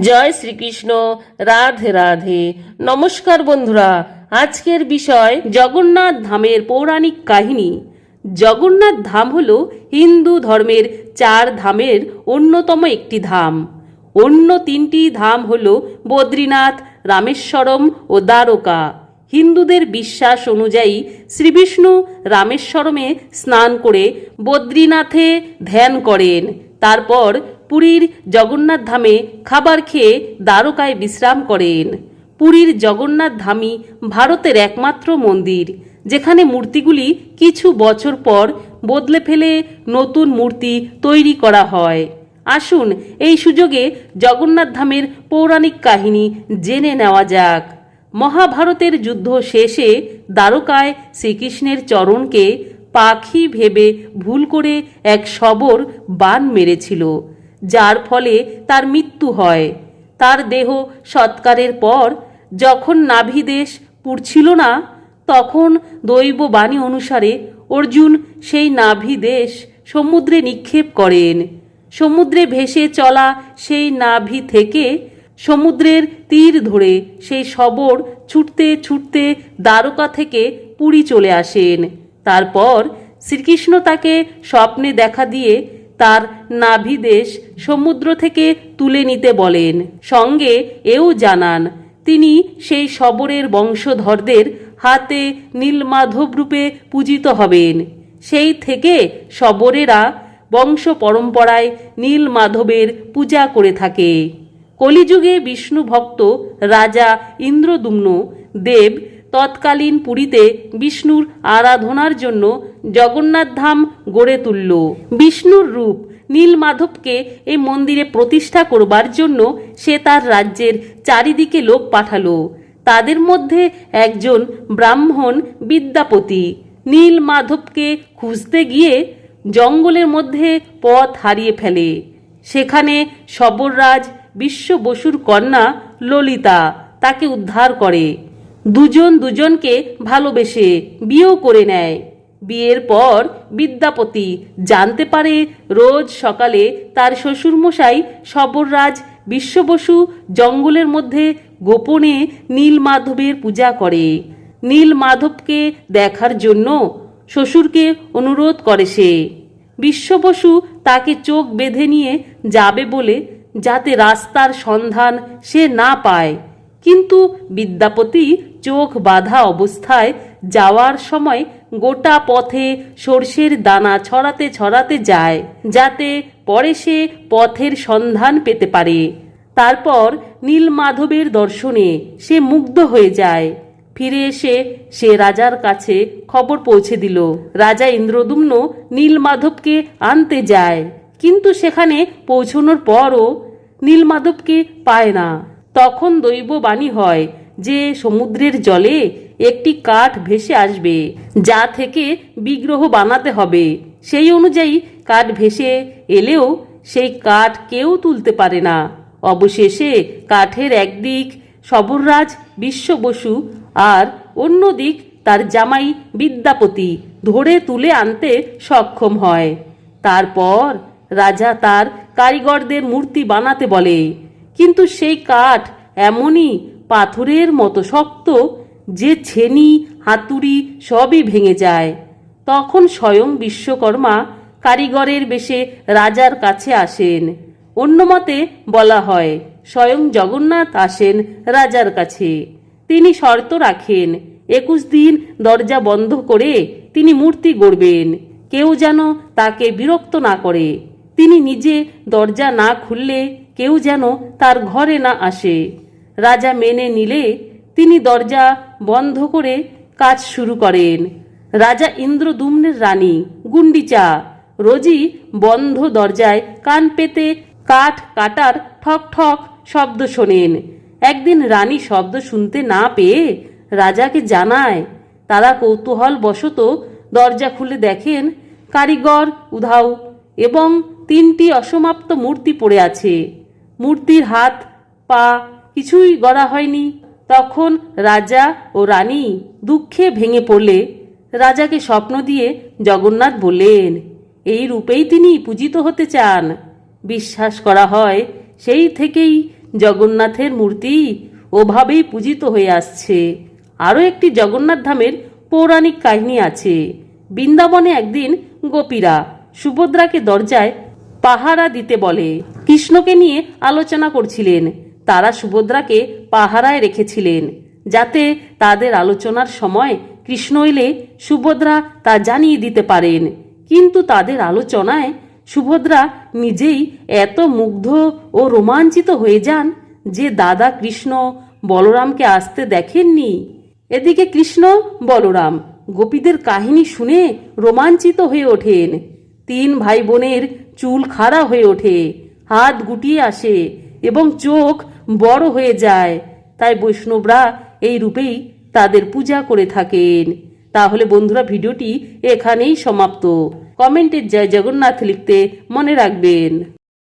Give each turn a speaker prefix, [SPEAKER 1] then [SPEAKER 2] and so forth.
[SPEAKER 1] জয় শ্রীকৃষ্ণ, রাধে রাধে। নমস্কার বন্ধুরা, আজকের বিষয় জগন্নাথ ধামের পৌরাণিক কাহিনী। জগন্নাথ ধাম হল হিন্দু ধর্মের চার ধামের অন্যতম একটি ধাম। অন্য তিনটি ধাম হল বদ্রীনাথ, রামেশ্বরম ও দ্বারকা। হিন্দুদের বিশ্বাস অনুযায়ী শ্রীবিষ্ণু রামেশ্বরমে স্নান করে বদ্রীনাথে ধ্যান করেন। তারপর পুরীর জগন্নাথ ধামে খাবার খেয়ে দ্বারকায় বিশ্রাম করেন। পুরীর জগন্নাথ ধামই ভারতের একমাত্র মন্দির, যেখানে মূর্তিগুলি কিছু বছর পর বদলে ফেলে নতুন মূর্তি তৈরি করা হয়। আসুন এই সুযোগে জগন্নাথ ধামের পৌরাণিক কাহিনী জেনে নেওয়া যাক। মহাভারতের যুদ্ধ শেষে দ্বারকায় শ্রীকৃষ্ণের চরণকে পাখি ভেবে ভুল করে এক শবর বান মেরেছিল। যার ফলে তার মৃত্যু হয়। তার দেহ সৎকারের পর যখন নাভিদেশ পুড়ছিল না, তখন দৈব বাণী অনুসারে অর্জুন সেই নাভিদেশ সমুদ্রে নিক্ষেপ করেন। সমুদ্রে ভেসে চলা সেই নাভি থেকে সমুদ্রের তীর ধরে সেই শবর ছুটতে ছুটতে দ্বারকা থেকে পুরী চলে আসেন। তারপর শ্রীকৃষ্ণ তাকে স্বপ্নে দেখা দিয়ে তার নাভিদেশ সমুদ্র থেকে তুলে নিতে বলেন। সঙ্গে এও জানান, তিনি সেই শবরের বংশধরদের হাতে নীলমাধব রূপে পূজিত হবেন। সেই থেকে শবরেরা বংশ পরম্পরায় নীলমাধবের পূজা করে থাকে। কলিযুগে বিষ্ণু ভক্ত রাজা ইন্দ্রদুম্ন দেব তৎকালীন পুরীতে বিষ্ণুর আরাধনার জন্য জগন্নাথ ধাম গড়ে তুলল। বিষ্ণুর রূপ নীলমাধবকে এই মন্দিরে প্রতিষ্ঠা করবার জন্য সে তার রাজ্যের চারিদিকে লোক পাঠালো। তাদের মধ্যে একজন ব্রাহ্মণ বিদ্যাপতি। নীলমাধবকে খুঁজতে গিয়ে জঙ্গলের মধ্যে পথ হারিয়ে ফেলে। সেখানে শবররাজ বিশ্ব বসুর কন্যা ললিতা তাকে উদ্ধার করে। দুজন দুজনকে ভালোবেসে বিয়েও করে নেয়। বিয়ের পর বিদ্যাপতি জানতে পারে রোজ সকালে তার শ্বশুরমশাই শবররাজ বিশ্ববসু জঙ্গলের মধ্যে গোপনে নীলমাধবের পূজা করে। নীলমাধবকে দেখার জন্য শ্বশুরকে অনুরোধ করে সে। বিশ্ববসু তাকে চোখ বেঁধে নিয়ে যাবে বলে যাতে রাস্তার সন্ধান সে না পায়। কিন্তু বিদ্যাপতি চোখ বাঁধা অবস্থায় যাওয়ার সময় গোটা পথে সর্ষের দানা ছড়াতে ছড়াতে যায়, যাতে পরে সে পথের সন্ধান পেতে পারে। তারপর নীলমাধবের দর্শনে সে মুগ্ধ হয়ে যায়। ফিরে এসে সে রাজার কাছে খবর পৌঁছে দিল। রাজা ইন্দ্রদুম্ন নীলমাধবকে আনতে যায়, কিন্তু সেখানে পৌঁছনোর পরও নীলমাধবকে পায় না। তখন দৈব বাণী হয় যে সমুদ্রের জলে একটি কাঠ ভেসে আসবে, যা থেকে বিগ্রহ বানাতে হবে। সেই অনুযায়ী কাঠ ভেসে এলেও সেই কাঠ কেউ তুলতে পারে না। অবশেষে কাঠের একদিক সবররাজ বিশ্ব বসু আর অন্য দিক তার জামাই বিদ্যাপতি ধরে তুলে আনতে সক্ষম হয়। তারপর রাজা তার কারিগরদের মূর্তি বানাতে বলে, কিন্তু সেই কাঠ এমনই পাথরের মতো শক্ত যে ছেনি, হাতুড়ি সবই ভেঙে যায়। তখন স্বয়ং বিশ্বকর্মা কারিগরের বেশে রাজার কাছে আসেন। অন্য মতে বলা হয়, স্বয়ং জগন্নাথ আসেন রাজার কাছে। তিনি শর্ত রাখেন, একুশ দিন দরজা বন্ধ করে তিনি মূর্তি গড়বেন। কেউ যেন তাকে বিরক্ত না করে। তিনি নিজে দরজা না খুললে কেউ যেন তার ঘরে না আসে। রাজা মেনে নিলে তিনি দরজা বন্ধ করে কাজ শুরু করেন। রাজা ইন্দ্রদুম্নের রানী গুন্ডিচা রোজই বন্ধ দরজায় কান পেতে কাঠ কাটার ঠক ঠক শব্দ শোনেন। একদিন রানী শব্দ শুনতে না পেয়ে রাজাকে জানায়, তারা কৌতূহল বশত দরজা খুলে দেখেন, কারিগর উধাও এবং তিনটি অসমাপ্ত মূর্তি পড়ে আছে। মূর্তির হাত, পা কিছুই গড়া হয়নি। তখন রাজা ও রানী দুঃখে ভেঙে পড়লে রাজাকে স্বপ্ন দিয়ে জগন্নাথ বললেন, এই রূপেই তিনি পূজিত হতে চান। বিশ্বাস করা হয় সেই থেকেই জগন্নাথের মূর্তি ওভাবেই পূজিত হয়ে আসছে। আরও একটি জগন্নাথ ধামের পৌরাণিক কাহিনী আছে। বৃন্দাবনে একদিন গোপীরা সুভদ্রাকে দরজায় পাহারা দিতে বলে। কৃষ্ণকে নিয়ে আলোচনা করছিলেন। তারা সুভদ্রাকে পাহারায় রেখেছিলেন, যাতে তাদের আলোচনার সময় কৃষ্ণ এলে সুভদ্রা তা জানিয়ে দিতে পারেন। কিন্তু তাদের আলোচনায় সুভদ্রা নিজেই এত মুগ্ধ ও রোমাঞ্চিত হয়ে যান যে দাদা কৃষ্ণ বলরামকে আসতে দেখেননি। এদিকে কৃষ্ণ বলরাম গোপীদের কাহিনী শুনে রোমাঞ্চিত হয়ে ওঠেন। তিন ভাই বোনের চুল খাড়া হয়ে ওঠে, হাত গুটিয়ে আসে এবং চোখ বড় হয়ে যায়। তাই বৈষ্ণবরা এই রূপেই তাদের পূজা করে থাকেন। তাহলে বন্ধুরা, ভিডিওটি এখানেই সমাপ্ত। কমেন্টের জয় জগন্নাথ লিখতে মনে রাখবেন।